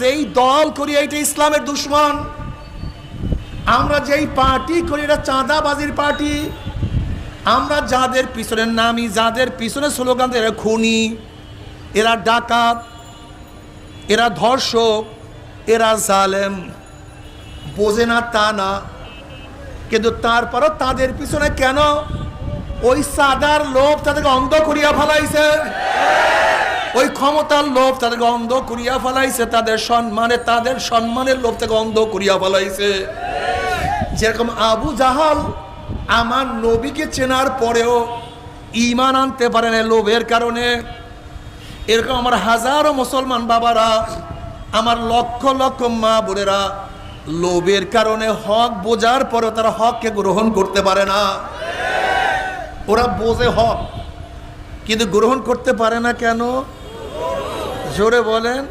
যেই দল করি এটা ইসলামের দুশ্মন। আমরা যেই পার্টি করি, এটা চাঁদাবাজির পার্টি। আমরা যাদের পিছনে নামি যাদের পিছনে স্লোগান এরা খুনি, এরা ডাকাত, এরা ধর্ষক, এরা জালেম। বোঝে না তা না, কিন্তু তারপরও তাদের পিছনে কেন? ওই সাদার লোভ তাদেরকে অন্ধ করিয়া ফেলাইছে। ওই ক্ষমতার লোভ তাদেরকে অন্ধ করিয়া ফেলাইছে, তাদের সম্মানে, তাদের সম্মানের লোভ থেকে অন্ধ করিয়া ফেলাইছে। যেরকম আবু জাহাল আমার নবীকে চেনার পরেও ইমান আনতে পারে না লোভের কারণে। এরকম আমার হাজারো মুসলমান বাবারা, আমার লক্ষ লক্ষ মা বোনেরা লোভের কারণে হক বোঝার পরেও তারা হককে গ্রহণ করতে পারে না। ওরা বোঝে হক, কিন্তু গ্রহণ করতে পারে না কেন? জোরে বলেন।